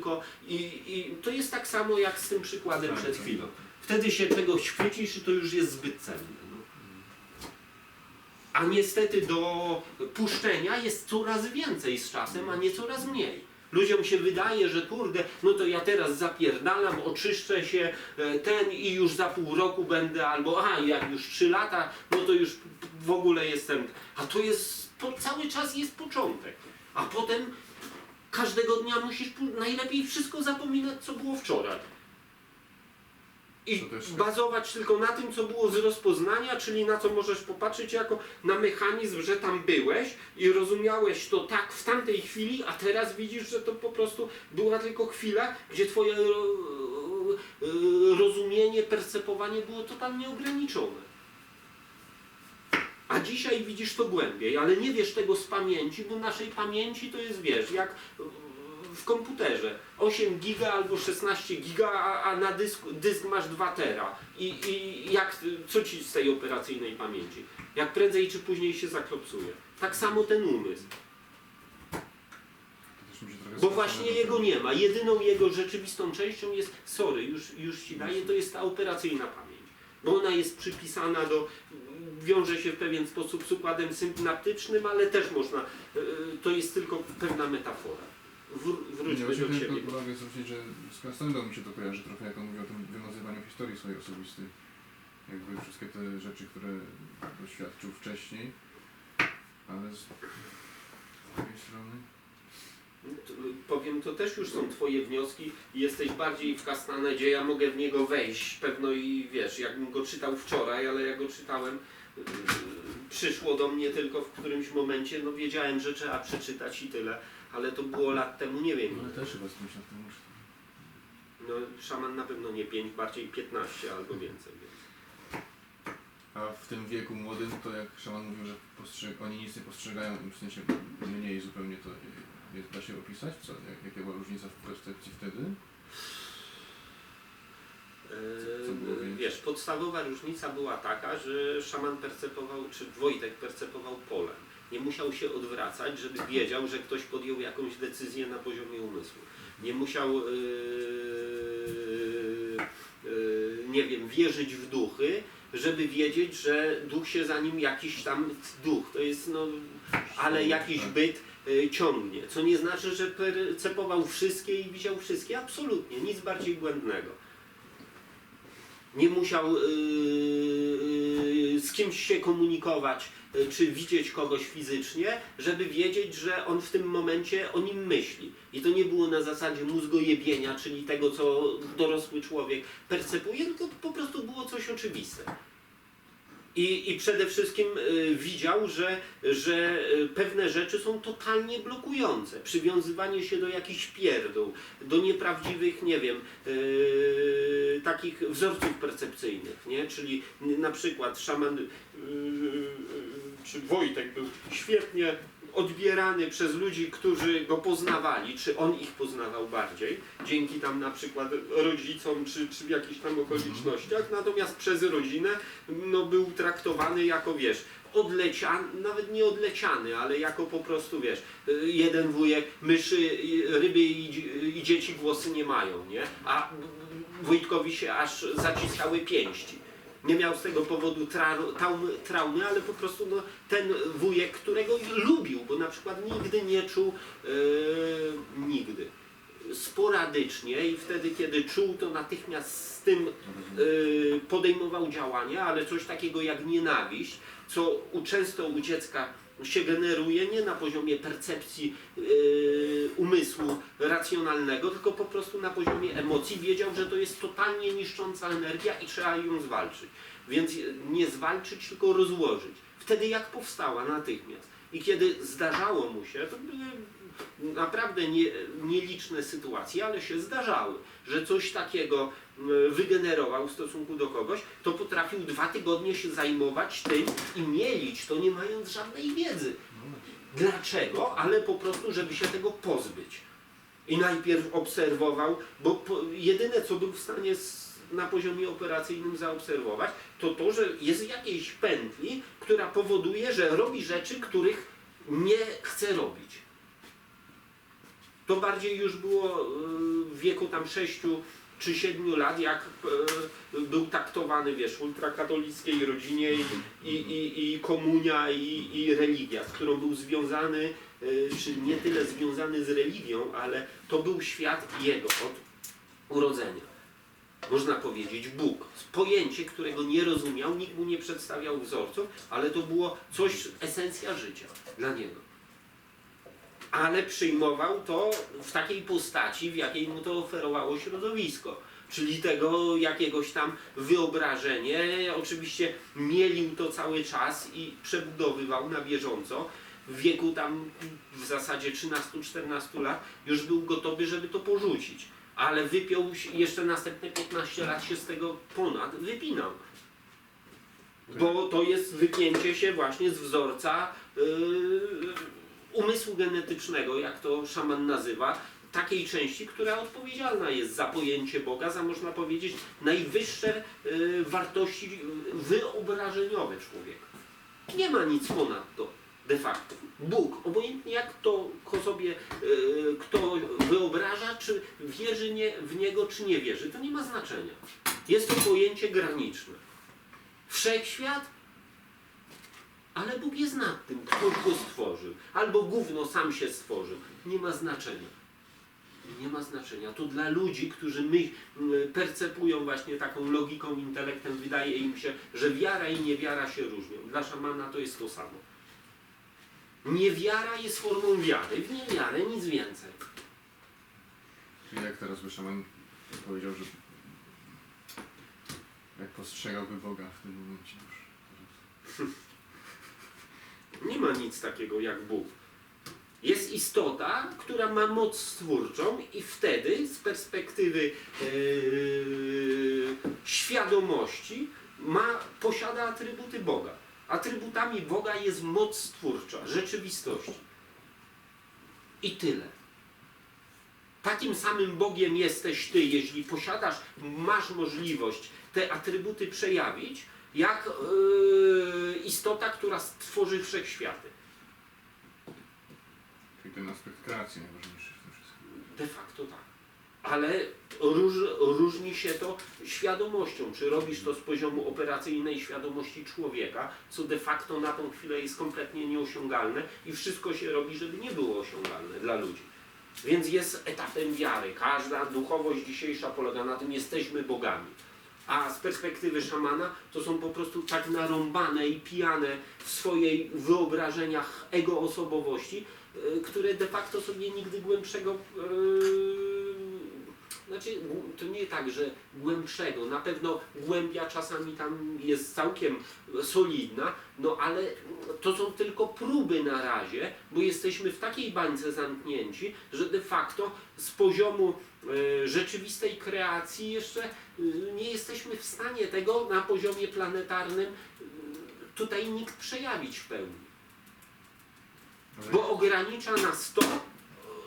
tylko i, i to jest tak samo jak z tym przykładem przed chwilą. Wtedy się czegoś chwycisz to już jest zbyt cenne. No. A niestety do puszczenia jest coraz więcej z czasem, a nie coraz mniej. Ludziom się wydaje, że kurde, no to ja teraz zapierdalam, oczyszczę się e, ten i już za pół roku będę, albo a jak już trzy lata, no to już w ogóle jestem. A to jest, cały czas jest początek. A potem każdego dnia musisz najlepiej wszystko zapominać, co było wczoraj. I bazować tylko na tym, co było z rozpoznania, czyli na co możesz popatrzeć jako na mechanizm, że tam byłeś i rozumiałeś to tak w tamtej chwili, a teraz widzisz, że to po prostu była tylko chwila, gdzie twoje e, e, rozumienie, percepowanie było totalnie ograniczone. A dzisiaj widzisz to głębiej, ale nie wiesz tego z pamięci, bo naszej pamięci to jest, wiesz, jak w komputerze 8 giga albo 16 giga, a, na dysku, dysk masz 2 tera. I, I jak, co ci z tej operacyjnej pamięci? Jak prędzej czy później się zaklopsuje. Tak samo ten umysł. Bo właśnie jego nie ma. Jedyną jego rzeczywistą częścią jest, sorry, już, już ci daję, to jest ta operacyjna pamięć. Bo ona jest przypisana do, wiąże się w pewien sposób z układem synaptycznym, ale też można, y, to jest tylko pewna metafora. Wr, wróćmy do siebie. uwagę zwrócić, że z Konstandą mi się to kojarzy trochę, jak on mówi o tym wymazywaniu historii swojej osobistej. Jakby wszystkie te rzeczy, które doświadczył wcześniej, ale z drugiej strony... Powiem, to też już są twoje wnioski i jesteś bardziej w Kastanedzie, ja mogę w niego wejść pewno i wiesz, jakbym go czytał wczoraj, ale jak go czytałem, yy, przyszło do mnie tylko w którymś momencie, no wiedziałem, że trzeba przeczytać i tyle, ale to było lat temu, nie wiem, Ale też chyba z kimś tym muszę. no szaman na pewno nie 5, bardziej 15 albo więcej. Więc. A w tym wieku młodym, to jak szaman mówił, że postrzeg- oni nic nie postrzegają, w sensie mniej zupełnie, to jest, da się opisać? Co, jak, jaka była różnica w percepcji wtedy? Yy? Wiesz, podstawowa różnica była taka, że szaman percepował, czy Wojtek percepował pole. Nie musiał się odwracać, żeby wiedział, że ktoś podjął jakąś decyzję na poziomie umysłu. Nie musiał, yy, yy, nie wiem, wierzyć w duchy, żeby wiedzieć, że duch się za nim jakiś tam duch. To jest, no, ale jakiś Tak. byt ciągnie. Co nie znaczy, że percepował wszystkie i widział wszystkie. Absolutnie, nic bardziej błędnego. Nie musiał y, y, z kimś się komunikować, y, czy widzieć kogoś fizycznie, żeby wiedzieć, że on w tym momencie o nim myśli. I to nie było na zasadzie mózgojebienia, czyli tego, co dorosły człowiek percepuje, tylko po prostu było coś oczywiste. I, I przede wszystkim y, widział, że, że y, pewne rzeczy są totalnie blokujące. Przywiązywanie się do jakichś pierdół, do nieprawdziwych, nie wiem, y, takich wzorców percepcyjnych, nie? Czyli na przykład szaman, y, y, czy Wojtek był świetnie odbierany przez ludzi, którzy go poznawali, czy on ich poznawał bardziej, dzięki tam na przykład rodzicom, czy, czy w jakichś tam okolicznościach, natomiast przez rodzinę no, był traktowany jako, wiesz, odleciany, nawet nie odleciany, ale jako po prostu, wiesz, jeden wujek, myszy, ryby i, i dzieci głosy nie mają, nie? A Wojtkowi się aż zaciskały pięści. Nie miał z tego powodu trau- traumy, traumy, ale po prostu no, ten wujek, którego lubił, bo na przykład nigdy nie czuł, yy, nigdy, sporadycznie i wtedy, kiedy czuł, to natychmiast z tym yy, podejmował działania, ale coś takiego jak nienawiść, co u, często u dziecka się generuje nie na poziomie percepcji yy, umysłu racjonalnego, tylko po prostu na poziomie emocji. Wiedział, że to jest totalnie niszcząca energia i trzeba ją zwalczyć. Więc nie zwalczyć, tylko rozłożyć. Wtedy jak powstała natychmiast. I kiedy zdarzało mu się, to były naprawdę nie, nieliczne sytuacje, ale się zdarzały, że coś takiego wygenerował w stosunku do kogoś, to potrafił dwa tygodnie się zajmować tym i mielić to nie mając żadnej wiedzy. Dlaczego? Ale po prostu, żeby się tego pozbyć. I najpierw obserwował, bo jedyne co był w stanie na poziomie operacyjnym zaobserwować, to to, że jest jakiejś pętli, która powoduje, że robi rzeczy, których nie chce robić. To bardziej już było w wieku tam 6 czy 7 lat, jak e, był taktowany, wiesz, w ultrakatolickiej rodzinie i, i, i, i komunia i, i religia, z którą był związany, e, czy nie tyle związany z religią, ale to był świat jego od urodzenia. Można powiedzieć Bóg. Pojęcie, którego nie rozumiał, nikt mu nie przedstawiał wzorców, ale to było coś, esencja życia dla niego ale przyjmował to w takiej postaci, w jakiej mu to oferowało środowisko. Czyli tego jakiegoś tam wyobrażenie, oczywiście mielił to cały czas i przebudowywał na bieżąco. W wieku tam w zasadzie 13-14 lat już był gotowy, żeby to porzucić. Ale wypiął jeszcze następne 15 lat się z tego ponad wypinał. Bo to jest wypięcie się właśnie z wzorca yy, umysłu genetycznego, jak to szaman nazywa, takiej części, która odpowiedzialna jest za pojęcie Boga, za można powiedzieć najwyższe yy, wartości yy, wyobrażeniowe człowieka. Nie ma nic ponad to de facto. Bóg, obojętnie jak to sobie yy, kto wyobraża, czy wierzy nie, w niego, czy nie wierzy, to nie ma znaczenia. Jest to pojęcie graniczne. Wszechświat ale Bóg jest nad tym, ktoś go stworzył. Albo gówno sam się stworzył. Nie ma znaczenia. Nie ma znaczenia. To dla ludzi, którzy my, percepują właśnie taką logiką, intelektem, wydaje im się, że wiara i niewiara się różnią. Dla szamana to jest to samo. Niewiara jest formą wiary. W niewiarę nic więcej. Czyli jak teraz by szaman powiedział, że jak postrzegałby Boga w tym momencie już. Nie ma nic takiego jak Bóg. Jest istota, która ma moc stwórczą i wtedy z perspektywy yy, świadomości ma, posiada atrybuty Boga. Atrybutami Boga jest moc stwórcza, rzeczywistości. I tyle. Takim samym Bogiem jesteś Ty, jeśli posiadasz, masz możliwość te atrybuty przejawić, jak yy, istota, która stworzy wszechświaty. Czyli ten aspekt kreacji najważniejszy w tym wszystkim. De facto tak. Ale róż, różni się to świadomością. Czy robisz to z poziomu operacyjnej świadomości człowieka, co de facto na tą chwilę jest kompletnie nieosiągalne i wszystko się robi, żeby nie było osiągalne dla ludzi. Więc jest etapem wiary. Każda duchowość dzisiejsza polega na tym, jesteśmy bogami. A z perspektywy szamana to są po prostu tak narąbane i pijane w swojej wyobrażeniach ego osobowości, y, które de facto sobie nigdy głębszego. Yy, znaczy, to nie tak, że głębszego. Na pewno głębia czasami tam jest całkiem solidna, no ale to są tylko próby na razie, bo jesteśmy w takiej bańce zamknięci, że de facto z poziomu rzeczywistej kreacji jeszcze e, nie jesteśmy w stanie tego na poziomie planetarnym e, tutaj nikt przejawić w pełni. Bo ogranicza nas to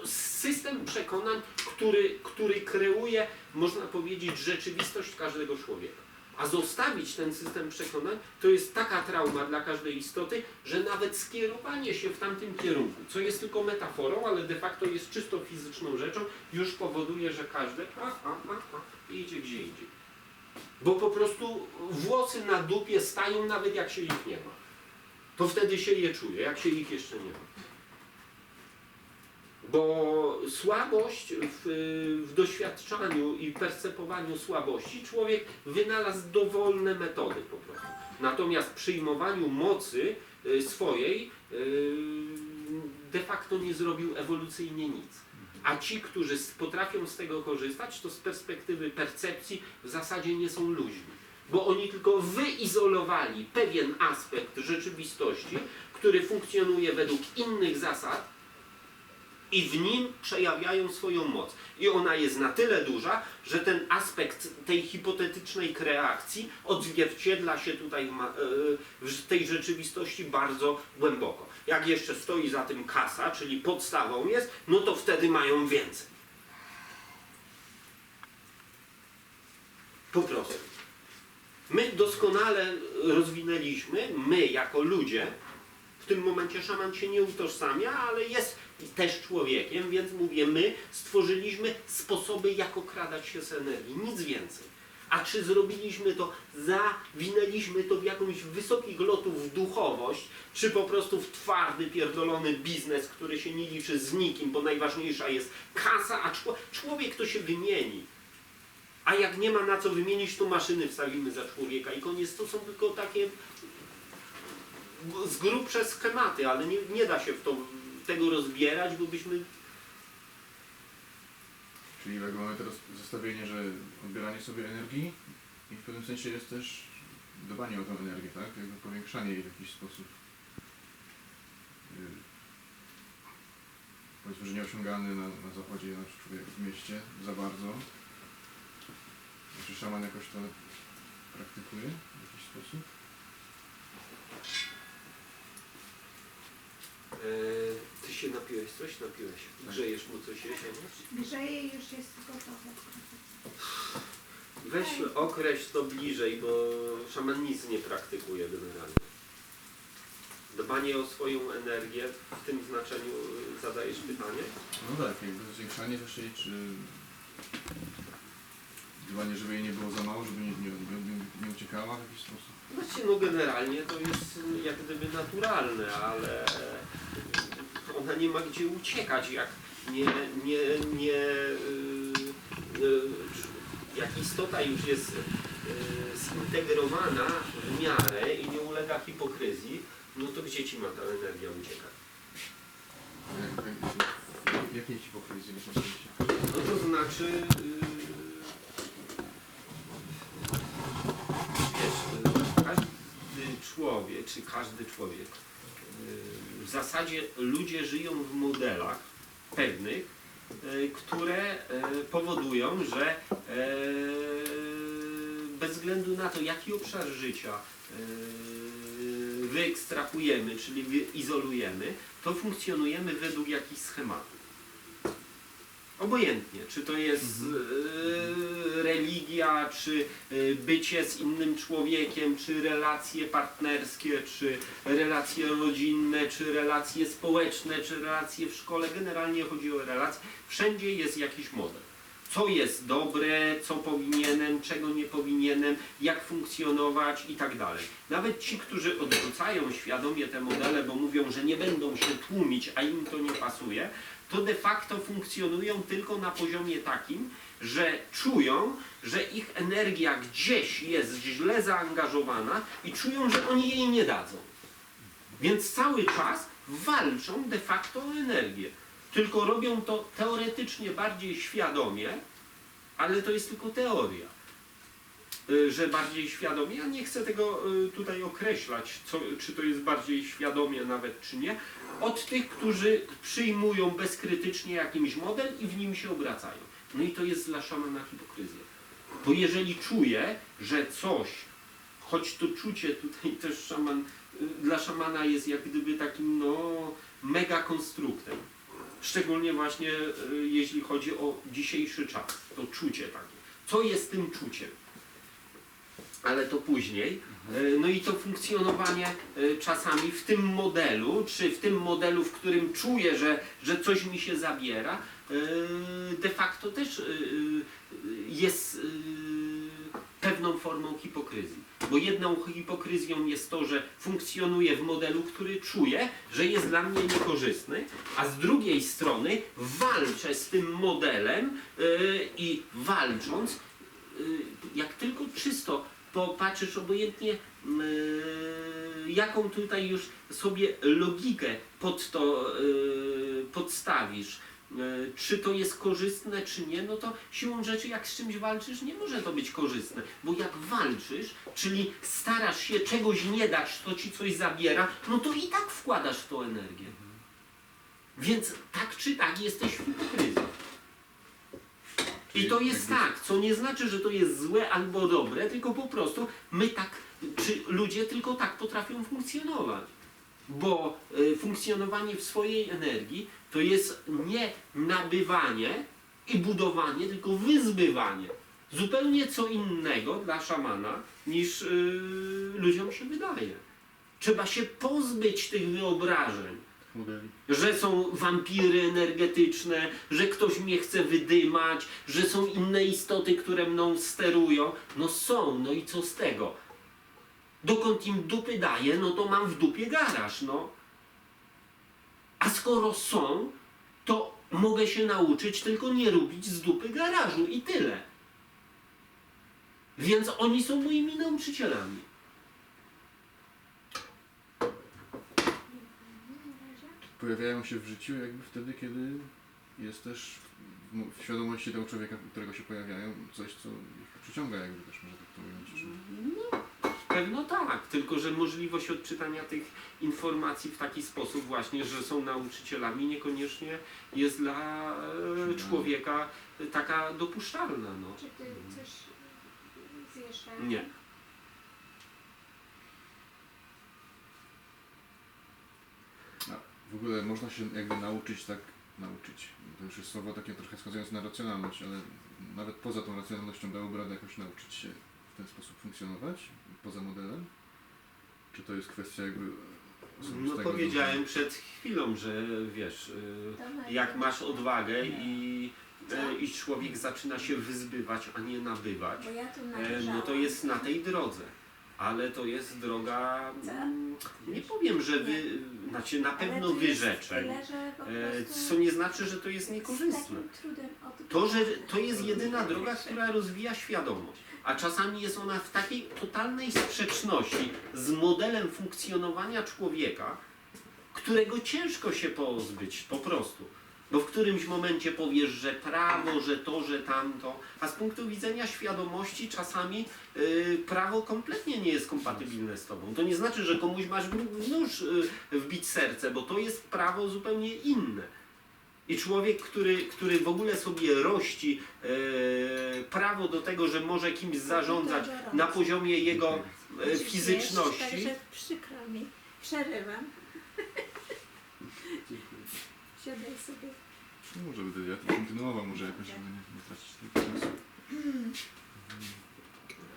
system przekonań, który, który kreuje, można powiedzieć, rzeczywistość każdego człowieka. A zostawić ten system przekonań to jest taka trauma dla każdej istoty, że nawet skierowanie się w tamtym kierunku, co jest tylko metaforą, ale de facto jest czysto fizyczną rzeczą, już powoduje, że każdy a, a, a, a, idzie gdzie indziej. Bo po prostu włosy na dupie stają nawet jak się ich nie ma. To wtedy się je czuje, jak się ich jeszcze nie ma. Bo słabość w, w doświadczaniu i percepowaniu słabości człowiek wynalazł dowolne metody po prostu. Natomiast przyjmowaniu mocy y, swojej y, de facto nie zrobił ewolucyjnie nic. A ci, którzy potrafią z tego korzystać, to z perspektywy percepcji w zasadzie nie są ludźmi. Bo oni tylko wyizolowali pewien aspekt rzeczywistości, który funkcjonuje według innych zasad, i w nim przejawiają swoją moc. I ona jest na tyle duża, że ten aspekt tej hipotetycznej kreacji odzwierciedla się tutaj w, e, tej rzeczywistości bardzo głęboko. Jak jeszcze stoi za tym kasa, czyli podstawą jest, no to wtedy mają więcej. Po prostu. My doskonale rozwinęliśmy, my jako ludzie, W tym momencie szaman się nie utożsamia, ale jest też człowiekiem, więc mówię, my stworzyliśmy sposoby, jak okradać się z energii, nic więcej. A czy zrobiliśmy to, zawinęliśmy to w jakąś wysokich lotów duchowość, czy po prostu w twardy, pierdolony biznes, który się nie liczy z nikim, bo najważniejsza jest kasa, a czło- człowiek to się wymieni. A jak nie ma na co wymienić, to maszyny wstawimy za człowieka i koniec. To są tylko takie z grubsze schematy, ale nie, nie da się w to, tego rozbierać, bo byśmy Czyli jakby mamy teraz zestawienie, że odbieranie sobie energii i w pewnym sensie jest też dbanie o tę energię, tak? Jakby powiększanie jej w jakiś sposób. Yy, Powiedzmy, że nieosiągany na, na zachodzie, na przykład w mieście za bardzo. Czy szaman jakoś to praktykuje w jakiś sposób? Eee, ty się napiłeś coś? Napiłeś. Grzejesz mu coś jesienią? Grzeje i już jest gotowe. Weź określ to bliżej, bo szaman nic nie praktykuje generalnie. Dbanie o swoją energię, w tym znaczeniu y, zadajesz pytanie? No tak, jakby zwiększanie też jej, dbanie, żeby jej nie było za mało, żeby nie, nie, nie, nie uciekała w jakiś sposób. Znaczy, no generalnie to jest y, jak gdyby naturalne, ale ona nie ma gdzie uciekać, jak nie, nie, nie y, y, jak istota już jest y, zintegrowana w miarę i nie ulega hipokryzji, no to gdzie ci ma ta energia uciekać? Jak, jak, jakiej hipokryzji? No to znaczy, yy, wiesz, yy, każdy człowiek, czy każdy człowiek, yy, w zasadzie ludzie żyją w modelach pewnych, yy, które yy, powodują, że bez względu na to, jaki obszar życia wyekstrahujemy, czyli wyizolujemy, to funkcjonujemy według jakichś schematów. Obojętnie, czy to jest e, religia, czy e, bycie z innym człowiekiem, czy relacje partnerskie, czy relacje rodzinne, czy relacje społeczne, czy relacje w szkole. Generalnie chodzi o relacje. Wszędzie jest jakiś model. Co jest dobre, co powinienem, czego nie powinienem, jak funkcjonować i tak dalej. Nawet ci, którzy odrzucają świadomie te modele, bo mówią, że nie będą się tłumić, a im to nie pasuje, to de facto funkcjonują tylko na poziomie takim, że czują, że ich energia gdzieś jest źle zaangażowana i czują, że oni jej nie dadzą. Więc cały czas walczą de facto o energię. Tylko robią to teoretycznie bardziej świadomie, ale to jest tylko teoria. Y, Że bardziej świadomie, ja nie chcę tego y, tutaj określać, co, czy to jest bardziej świadomie nawet, czy nie, od tych, którzy przyjmują bezkrytycznie jakiś model i w nim się obracają. No i to jest dla szamana hipokryzja. Bo jeżeli czuje, że coś, choć to czucie tutaj też szaman, y, dla szamana jest jak gdyby takim no mega konstruktem. Szczególnie właśnie jeśli chodzi o dzisiejszy czas, to czucie takie. Co jest tym czuciem? Ale to później. Y, No i to funkcjonowanie y, czasami w tym modelu, czy w tym modelu, w którym czuję, że, że coś mi się zabiera, y, de facto też jest pewną formą hipokryzji. Bo jedną hipokryzją jest to, że funkcjonuję w modelu, który czuję, że jest dla mnie niekorzystny, a z drugiej strony walczę z tym modelem i walcząc, jak tylko czysto popatrzysz obojętnie, y, jaką tutaj już sobie logikę pod to y, podstawisz, y, czy to jest korzystne, czy nie, no to siłą rzeczy, jak z czymś walczysz, nie może to być korzystne, bo jak walczysz, czyli starasz się czegoś nie dać, to ci coś zabiera, no to i tak wkładasz w to energię. Więc tak czy tak jesteś w hipokryzji. I to jest jakby- tak, co nie znaczy, że to jest złe albo dobre, tylko po prostu my tak, czy ludzie tylko tak potrafią funkcjonować. Bo y, funkcjonowanie w swojej energii to jest nie nabywanie i budowanie, tylko wyzbywanie. Zupełnie co innego dla szamana niż y, ludziom się wydaje. Trzeba się pozbyć tych wyobrażeń Że są wampiry energetyczne, że ktoś mnie chce wydymać, że są inne istoty, które mną sterują. No są, no i co z tego? Dokąd im dupy daję, no to mam w dupie garaż, no. A skoro są, to mogę się nauczyć tylko nie robić z dupy garażu i tyle. Więc oni są moimi nauczycielami. Pojawiają się w życiu jakby wtedy, kiedy jest też w mo- w świadomości tego człowieka, którego się pojawiają, coś, co ich przyciąga jakby też, może tak to ująć. Czy... No, pewno tak, tylko że możliwość odczytania tych informacji w taki sposób właśnie, że są nauczycielami, niekoniecznie jest dla e, człowieka taka dopuszczalna. No. Czy ty coś zjesz? Nie. A w ogóle można się jakby nauczyć tak, nauczyć. To już jest słowo takie trochę wskazujące na racjonalność, ale nawet poza tą racjonalnością dałoby radę jakoś nauczyć się w ten sposób funkcjonować, poza modelem? Czy to jest kwestia jakby No powiedziałem przed chwilą, że wiesz, na- jak masz odwagę i, e, i człowiek zaczyna się wyzbywać, a nie nabywać, e, no to jest na tej drodze. Ale to jest droga, mm, nie powiem, że wy, znaczy na Ale pewno jest wyrzeczeń, tyle, że po e, prostu co nie znaczy, że to jest z niekorzystne. takim trudem odbywać. To, że to jest jedyna droga, która rozwija świadomość, a czasami jest ona w takiej totalnej sprzeczności z modelem funkcjonowania człowieka, którego ciężko się pozbyć po prostu. Bo w którymś momencie powiesz, że prawo, że to, że tamto, a z punktu widzenia świadomości czasami y, prawo kompletnie nie jest kompatybilne z tobą. To nie znaczy, że komuś masz w nóż y, wbić serce, bo to jest prawo zupełnie inne. I człowiek, który, który w ogóle sobie rości e, prawo do tego, że może kimś zarządzać na poziomie jego Musisz fizyczności, Także przykro mi. Przerywam. Siadaj sobie. No, może będę ja to kontynuował, może jakoś, żeby nie, nie tracić tego czasu.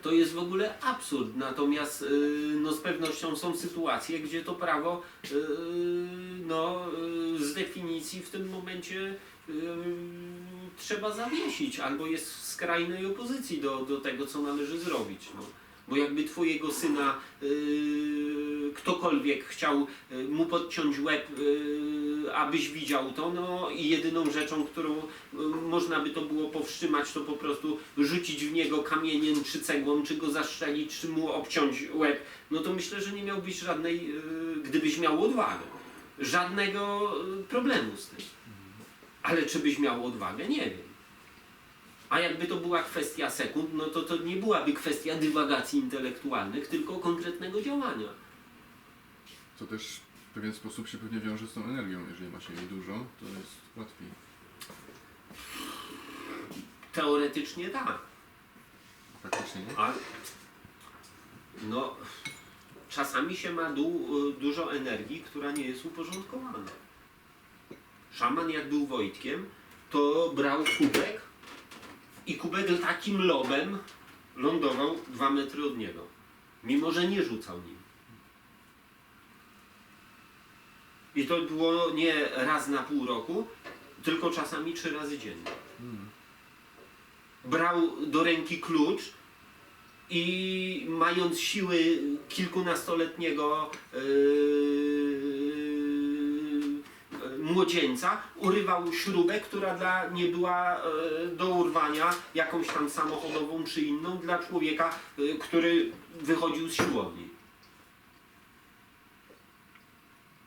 to jest w ogóle absurd. Natomiast y, no, z pewnością są sytuacje, gdzie to prawo y, no, y, z definicji w tym momencie y, trzeba zawiesić, albo jest w skrajnej opozycji do, do tego, co należy zrobić. No. Bo jakby twojego syna y, ktokolwiek chciał y, mu podciąć łeb, y, abyś widział to, no i jedyną rzeczą, którą y, można by to było powstrzymać, to po prostu rzucić w niego kamieniem, czy cegłą, czy go zastrzelić, czy mu obciąć łeb, no to myślę, że nie miałbyś żadnej, y, gdybyś miał odwagę, żadnego y, problemu z tym. Ale czy byś miał odwagę? Nie wiem. A jakby to była kwestia sekund, no to to nie byłaby kwestia dywagacji intelektualnych, tylko konkretnego działania. Co też pewien sposób się pewnie wiąże z tą energią. Jeżeli ma się jej dużo, to jest łatwiej. Teoretycznie tak. Praktycznie nie? A no, czasami się ma du, dużo energii, która nie jest uporządkowana. Szaman jak był Wojtkiem, to brał kubek i kubek takim lobem lądował dwa metry od niego. Mimo, że nie rzucał nim. I to było nie raz na pół roku, tylko czasami trzy razy dziennie Mm. brał do ręki klucz i mając siły kilkunastoletniego yy, młodzieńca, urywał śrubę, która dla nie była yy, do urwania jakąś tam samochodową czy inną dla człowieka, yy, który wychodził z siłowni.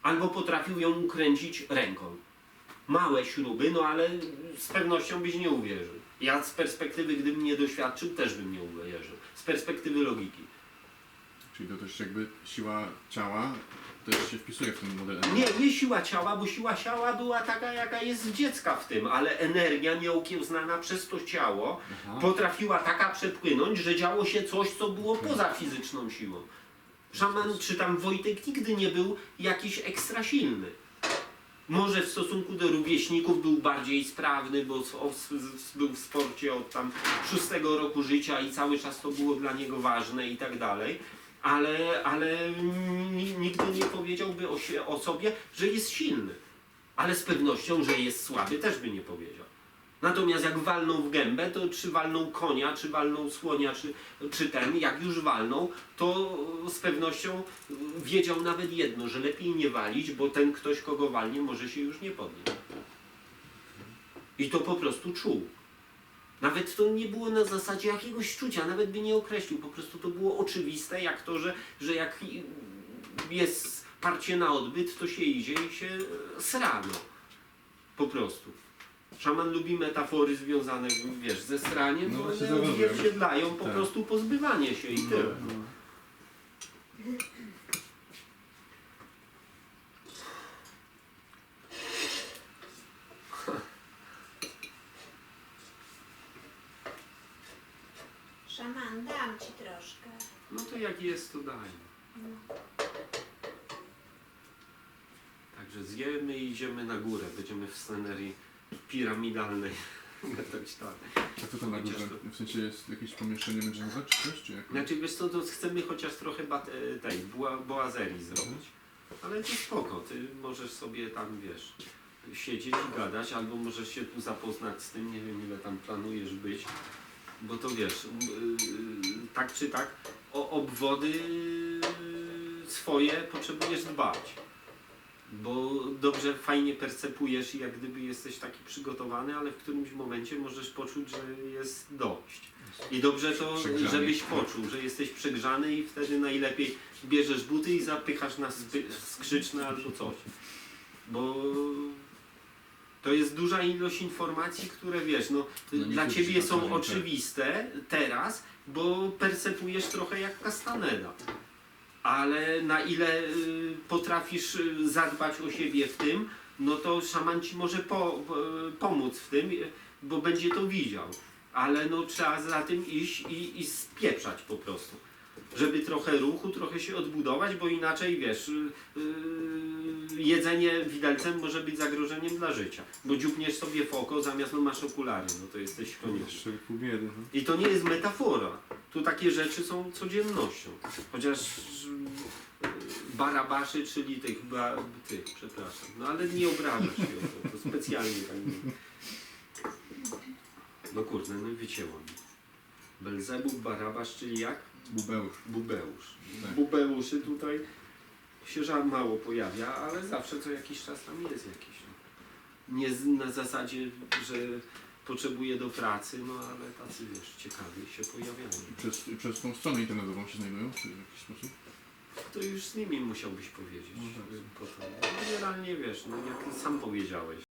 Albo potrafił ją ukręcić ręką małe śruby, no ale z pewnością byś nie uwierzył. Ja z perspektywy, gdybym nie doświadczył, też bym nie uwierzył. Z perspektywy logiki. Czyli to też jakby siła ciała też się wpisuje w ten model energii. Nie, nie siła ciała, bo siła ciała była taka, jaka jest z dziecka w tym, ale energia nieokiełznana przez to ciało Aha. potrafiła taka przepłynąć, że działo się coś, co było poza fizyczną siłą. Szaman czy tam Wojtek nigdy nie był jakiś ekstra silny. Może w stosunku do rówieśników był bardziej sprawny, bo był w sporcie od tam szóstego roku życia i cały czas to było dla niego ważne i tak dalej. ale, ale ni- nigdy nie powiedziałby o, o sobie, że jest silny. Ale z pewnością, że jest słaby, też by nie powiedział. Natomiast jak walną w gębę, to czy walną konia, czy walną słonia, czy, czy ten, jak już walną, to z pewnością wiedział nawet jedno, że lepiej nie walić, bo ten ktoś, kogo walnie, może się już nie podnieść. I to po prostu czuł. Nawet to nie było na zasadzie jakiegoś czucia, nawet by nie określił. Po prostu to było oczywiste, jak to, że, że jak jest parcie na odbyt, to się idzie i się srano. Po prostu. Szaman lubi metafory związane, wiesz, ze sraniem, No bo właśnie one zauważyłem. odzwierciedlają po Tak. prostu pozbywanie się i tyle. No. Szaman, dam ci troszkę. No to jak jest, to daj. Także zjemy i idziemy na górę. Będziemy w scenerii piramidalnej. Tak. A co tam na górze? W sensie jest jakieś pomieszczenie benzynowe czy coś? Czy jak? Znaczy wiesz co, to chcemy chociaż trochę bat- e, tej boa- boazerii zrobić. Ale to spoko, ty możesz sobie tam, wiesz, siedzieć i gadać, albo możesz się tu zapoznać z tym, nie wiem ile tam planujesz być. Bo to wiesz, yy, tak czy tak, o obwody swoje potrzebujesz dbać. Bo dobrze, fajnie percepujesz i jak gdyby jesteś taki przygotowany, ale w którymś momencie możesz poczuć, że jest dość. I dobrze to, Przegrzany. żebyś poczuł, że jesteś przegrzany i wtedy najlepiej bierzesz buty i zapychasz na skrzyczne albo coś. Bo to jest duża ilość informacji, które wiesz, no, No dla ciebie są oczywiste teraz, bo percepujesz trochę jak kastaneda. Ale na ile y, potrafisz y, zadbać o siebie w tym, no to szaman ci może po, pomóc w tym, y, bo będzie to widział. Ale no trzeba za tym iść i, i spieprzać po prostu. Żeby trochę ruchu, trochę się odbudować, bo inaczej wiesz, y, y, jedzenie widelcem może być zagrożeniem dla życia. Bo dziupniesz sobie w oko, zamiast no masz okulary, no to jesteś konieczny. No. I to nie jest metafora. Tu takie rzeczy są codziennością. Chociaż y, barabaszy, czyli tych, ba, tych, przepraszam. No ale nie obrażasz się o to, to specjalnie tak nie. No kurde, no i wycięło mi. Belzebub, barabasz, czyli jak? Bubeusz. Bubeusz. Tak. Bubeuszy tutaj się żal mało pojawia, ale zawsze co jakiś czas tam jest jakiś. No. Nie na zasadzie, że potrzebuje do pracy, no ale tacy wiesz, ciekawi się pojawiają. Przez, przez tą stronę internetową się znajdują? Czy w jakiś sposób? To już z nimi musiałbyś powiedzieć. No tak. Potem. Generalnie wiesz, no jak sam powiedziałeś,